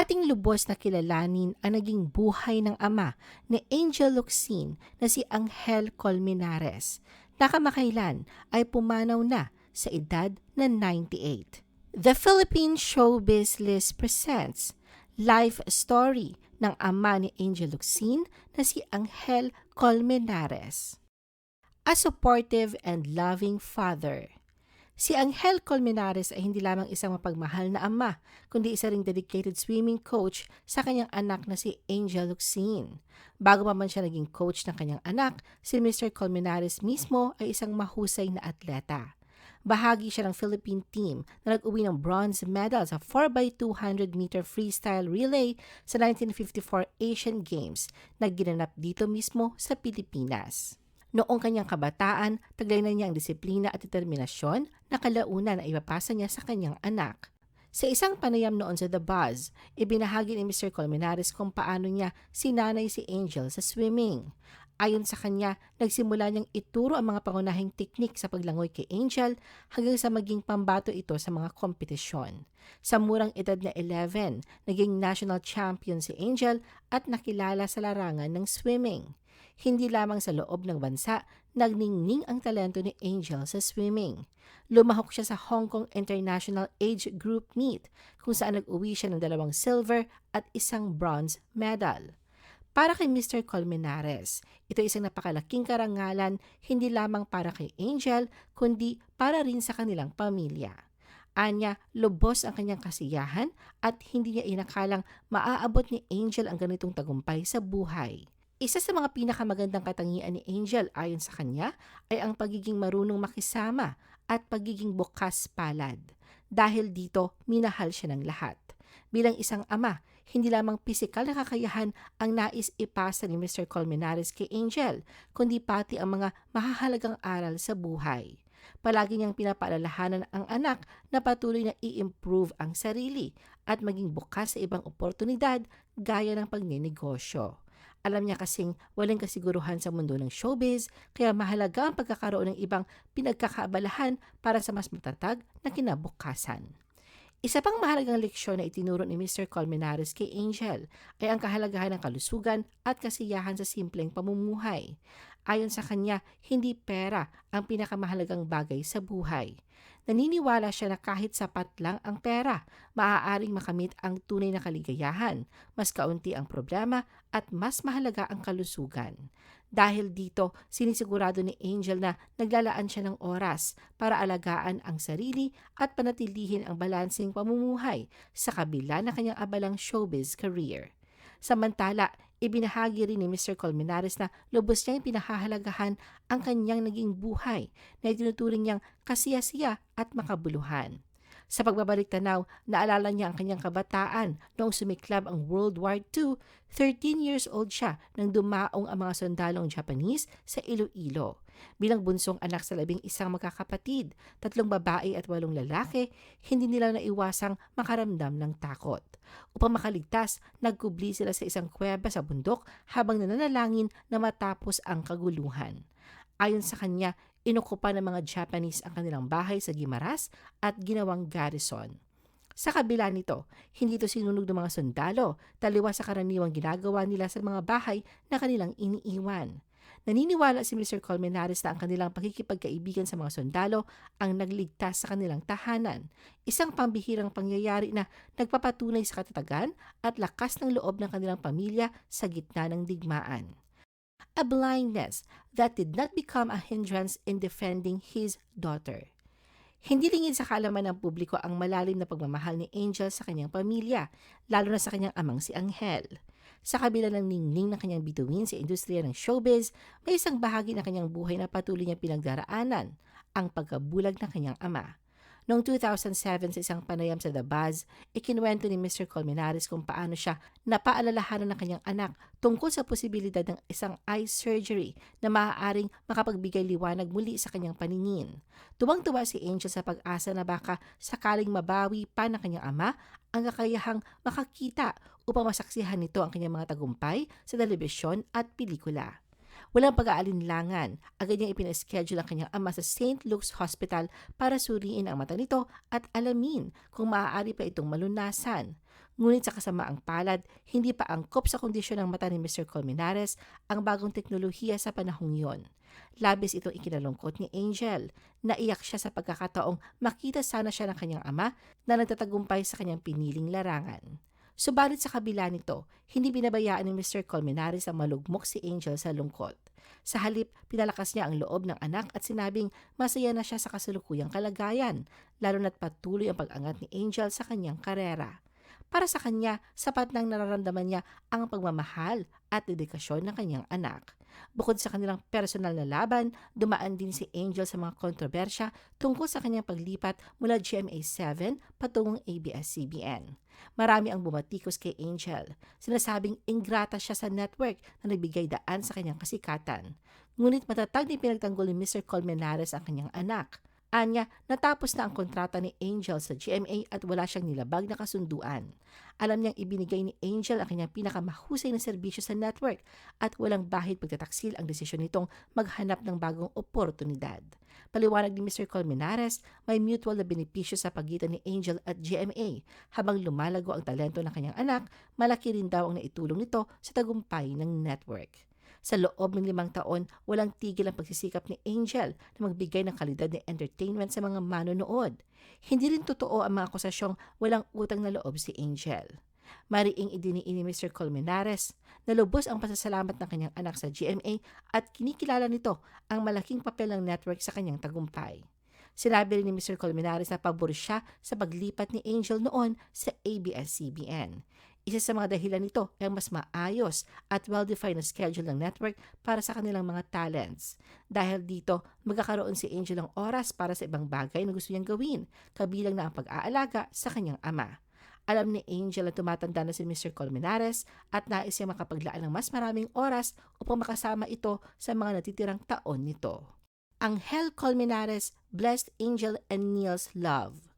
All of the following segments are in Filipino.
Ating lubos na kilalanin ang naging buhay ng ama ni Angel Luxin na si Angel Colmenares. Nakamakailan ay pumanaw na sa edad na 98. The Philippine Showbiz List presents Life Story ng ama ni Angel Luxin na si Angel Colmenares. A supportive and loving father. Si Angel Colmenares ay hindi lamang isang mapagmahal na ama, kundi isa ring dedicated swimming coach sa kanyang anak na si Angel Luxin. Bago pa man siya naging coach ng kanyang anak, si Mr. Colmenares mismo ay isang mahusay na atleta. Bahagi siya ng Philippine team na nag-uwi ng bronze medal sa 4x200 meter freestyle relay sa 1954 Asian Games na ginanap dito mismo sa Pilipinas. Noong kanyang kabataan, taglay na niya ang disiplina at determinasyon na kalaunan na ipapasa niya sa kanyang anak. Sa isang panayam noon sa The Buzz, ibinahagi ni Mr. Colmenares kung paano niya sinanay si Angel sa swimming. Ayon sa kanya, nagsimula niyang ituro ang mga pangunahing teknik sa paglangoy kay Angel hanggang sa maging pambato ito sa mga kompetisyon. Sa murang edad na 11, naging national champion si Angel at nakilala sa larangan ng swimming. Hindi lamang sa loob ng bansa, nagningning ang talento ni Angel sa swimming. Lumahok siya sa Hong Kong International Age Group Meet kung saan nag-uwi siya ng dalawang silver at isang bronze medal. Para kay Mr. Colmenares, ito isang napakalaking karangalan hindi lamang para kay Angel kundi para rin sa kanilang pamilya. Anya, lubos ang kanyang kasiyahan at hindi niya inakalang maaabot ni Angel ang ganitong tagumpay sa buhay. Isa sa mga pinakamagandang katangian ni Angel ayon sa kanya ay ang pagiging marunong makisama at pagiging bukas palad. Dahil dito, minahal siya ng lahat. Bilang isang ama, hindi lamang pisikal na kakayahan ang nais ipasa ni Mr. Colmenares kay Angel, kundi pati ang mga mahahalagang aral sa buhay. Palagi niyang pinapaalalahanan ang anak na patuloy na i-improve ang sarili at maging bukas sa ibang oportunidad gaya ng pagninegosyo. Alam niya kasing walang kasiguruhan sa mundo ng showbiz, kaya mahalaga ang pagkakaroon ng ibang pinagkakaabalahan para sa mas matatag na kinabukasan. Isa pang mahalagang leksyon na itinuro ni Mr. Colmenares kay Angel ay ang kahalagahan ng kalusugan at kasiyahan sa simpleng pamumuhay. Ayon sa kanya, hindi pera ang pinakamahalagang bagay sa buhay. Naniniwala siya na kahit sapat lang ang pera, maaaring makamit ang tunay na kaligayahan, mas kaunti ang problema at mas mahalaga ang kalusugan. Dahil dito, sinisigurado ni Angel na naglalaan siya ng oras para alagaan ang sarili at panatilihin ang balansing pamumuhay sa kabila ng kanyang abalang showbiz career. Samantala, ibinahagi rin ni Mr. Colmenares na lubos niyang pinahahalagahan ang kanyang naging buhay na itinuturing niyang kasiyasiya at makabuluhan. Sa pagbabalik tanaw, naalala niya ang kanyang kabataan noong sumiklab ang World War II. 13 years old siya nang dumaong ang mga sundalong Japanese sa Iloilo. Bilang bunsong anak sa labing isang magkakapatid, tatlong babae at walong lalaki, hindi nila naiwasang makaramdam ng takot. Upang makaligtas, nagkubli sila sa isang kuweba sa bundok habang nananalangin na matapos ang kaguluhan. Ayon sa kanya, inukupa ng mga Japanese ang kanilang bahay sa Gimaras at ginawang garrison. Sa kabila nito, hindi ito sinunog ng mga sundalo, taliwa sa karaniwang ginagawa nila sa mga bahay na kanilang iniiwan. Naniniwala si Mr. Colmenares na ang kanilang pakikipagkaibigan sa mga sundalo ang nagligtas sa kanilang tahanan, isang pambihirang pangyayari na nagpapatunay sa katatagan at lakas ng loob ng kanilang pamilya sa gitna ng digmaan a blindness that did not become a hindrance in defending his daughter. Hindi lingid sa kaalaman ng publiko ang malalim na pagmamahal ni Angel sa kanyang pamilya, lalo na sa kanyang amang si Angel. Sa kabila ng ningning ng kanyang bituin sa industriya ng showbiz, may isang bahagi ng kanyang buhay na patuloy niya pinagdaraanan, ang pagkabulag ng kanyang ama. Noong 2007 sa isang panayam sa The Buzz, ikinuwento ni Mr. Colmenares kung paano siya napaalalahanan ng kanyang anak tungkol sa posibilidad ng isang eye surgery na maaaring makapagbigay liwanag muli sa kanyang paningin. Tuwang-tuwa si Angel sa pag-asa na baka sakaling mabawi pa ng kanyang ama ang kakayahang makakita upang masaksihan nito ang kanyang mga tagumpay sa telebisyon at pelikula. Walang pag-aalinlangan, agad niyang ipinaschedule ang kanyang ama sa St. Luke's Hospital para suriin ang mata nito at alamin kung maaari pa itong malunasan. Ngunit sa kasamaang palad, hindi pa angkop sa kondisyon ng mata ni Mr. Colmenares ang bagong teknolohiya sa panahong yon. Labis itong ikinalungkot ni Angel. Naiyak siya sa pagkakataong makita sana siya ng kanyang ama na nagtatagumpay sa kanyang piniling larangan. Subalit sa kabila nito, hindi binabayaan ni Mr. Colmenares ang malugmok si Angel sa lungkot. Sa halip, pinalakas niya ang loob ng anak at sinabing masaya na siya sa kasalukuyang kalagayan, lalo na't patuloy ang pag-angat ni Angel sa kanyang karera. Para sa kanya, sapat nang nararamdaman niya ang pagmamahal at dedikasyon ng kanyang anak. Bukod sa kanilang personal na laban, dumaan din si Angel sa mga kontrobersya tungkol sa kanyang paglipat mula GMA7 patungong ABS-CBN. Marami ang bumatikos kay Angel. Sinasabing ingrata siya sa network na nagbigay daan sa kanyang kasikatan. Ngunit matatag ni pinagtanggol ni Mr. Colmenares ang kanyang anak. Anya, natapos na ang kontrata ni Angel sa GMA at wala siyang nilabag na kasunduan. Alam niyang ibinigay ni Angel ang kanyang pinakamahusay na serbisyo sa network at walang bahid pagtataksil ang desisyon nitong maghanap ng bagong oportunidad. Paliwanag ni Mr. Colmenares, may mutual na benepisyo sa pagitan ni Angel at GMA. Habang lumalago ang talento ng kanyang anak, malaki rin daw ang naitulong nito sa tagumpay ng network. Sa loob ng limang taon, walang tigil ang pagsisikap ni Angel na magbigay ng kalidad na entertainment sa mga manonood. Hindi rin totoo ang mga akusasyong walang utang na loob si Angel. Mariing idiniin ni Mr. Colmenares na lubos ang pasasalamat ng kanyang anak sa GMA at kinikilala nito ang malaking papel ng network sa kanyang tagumpay. Sinabi rin ni Mr. Colmenares na pabor siya sa paglipat ni Angel noon sa ABS-CBN. Isa sa mga dahilan nito ay ang mas maayos at well-defined na schedule ng network para sa kanilang mga talents. Dahil dito, magkakaroon si Angel ng oras para sa ibang bagay na gusto niyang gawin, kabilang na ang pag-aalaga sa kanyang ama. Alam ni Angel na tumatanda na si Mr. Colmenares at nais niya makapaglaan ng mas maraming oras upang makasama ito sa mga natitirang taon nito. Angel Colmenares, Blessed Angel and Neil's Love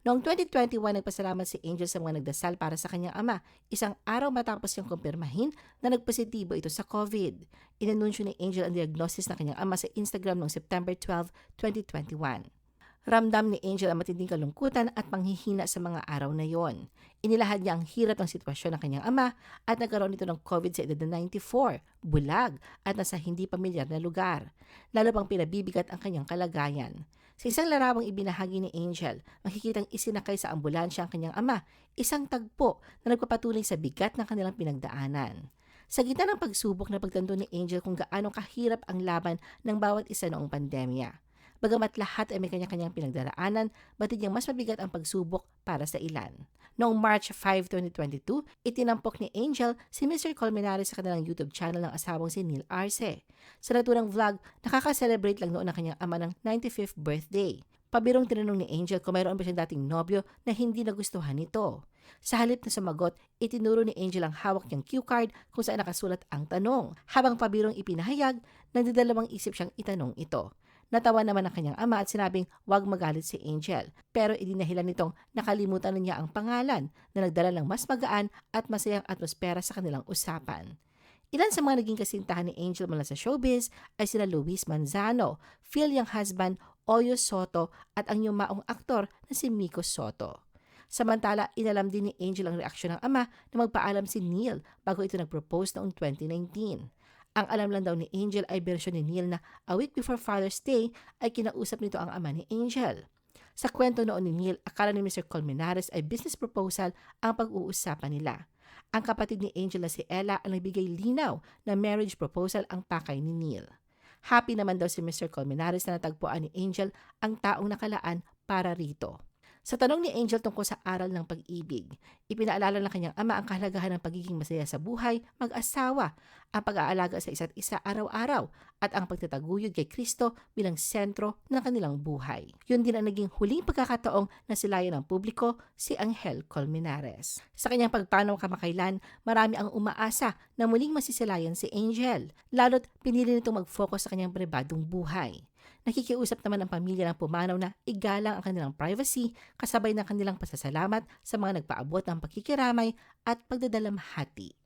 Noong 2021, nagpasalamat si Angel sa mga nagdasal para sa kanyang ama, isang araw matapos niyang kumpirmahin na nagpositibo ito sa COVID. Inanunsyo ni Angel ang diagnosis ng kanyang ama sa Instagram noong September 12, 2021. Ramdam ni Angel ang matinding kalungkutan at panghihina sa mga araw na yon. Inilahad niya ang hirap ng sitwasyon ng kanyang ama at nagkaroon ito ng COVID sa edad na 94, bulag at nasa hindi pamilyar na lugar. Lalo pang pinabibigat ang kanyang kalagayan. Sa isang larawang ibinahagi ni Angel, makikitang isinakay sa ambulansya ang kanyang ama, isang tagpo na nagpapatuloy sa bigat ng kanilang pinagdaanan. Sa gitna ng pagsubok na pagtanto ni Angel kung gaano kahirap ang laban ng bawat isa noong pandemya. Bagamat lahat ay may kanya-kanyang pinagdaraanan, batid niyang mas mabigat ang pagsubok para sa ilan. Noong March 5, 2022, itinampok ni Angel si Mr. Colmenares sa kanilang YouTube channel ng asawang si Neil Arce. Sa naturang vlog, nakaka-celebrate lang noon ang kanyang ama ng 95th birthday. Pabirong tinanong ni Angel kung mayroon ba siyang dating nobyo na hindi nagustuhan nito. Sa halip na sumagot, itinuro ni Angel ang hawak niyang cue card kung saan nakasulat ang tanong. Habang pabirong ipinahayag, nagdadalawang isip siyang itanong ito. Natawa naman ang kanyang ama at sinabing huwag magalit si Angel. Pero idinahilan nitong nakalimutan na niya ang pangalan na nagdala ng mas magaan at masayang atmosfera sa kanilang usapan. Ilan sa mga naging kasintahan ni Angel mula sa showbiz ay sina Luis Manzano, Phil yung husband, Oyo Soto at ang yumaong aktor na si Miko Soto. Samantala, inalam din ni Angel ang reaksyon ng ama na magpaalam si Neil bago ito nag-propose noong 2019. Ang alam lang daw ni Angel ay bersyon ni Neil na a week before Father's Day ay kinausap nito ang ama ni Angel. Sa kwento noon ni Neil, akala ni Mr. Colmenares ay business proposal ang pag-uusapan nila. Ang kapatid ni Angel na si Ella ang nagbigay linaw na marriage proposal ang pakay ni Neil. Happy naman daw si Mr. Colmenares na natagpuan ni Angel ang taong nakalaan para rito. Sa tanong ni Angel tungkol sa aral ng pag-ibig, ipinaalala ng kanyang ama ang kahalagahan ng pagiging masaya sa buhay, mag-asawa, ang pag-aalaga sa isa't isa araw-araw, at ang pagtataguyod kay Kristo bilang sentro ng kanilang buhay. Yun din ang naging huling pagkakataong nasilayan ng publiko si Angel Colmenares. Sa kanyang pagpanaw kamakailan, marami ang umaasa na muling masisilayan si Angel, lalo't pinili nitong mag-focus sa kanyang pribadong buhay. Nakikiusap naman ang pamilya ng pumanaw na igalang ang kanilang privacy kasabay ng kanilang pasasalamat sa mga nagpaabot ng pakikiramay at pagdadalamhati.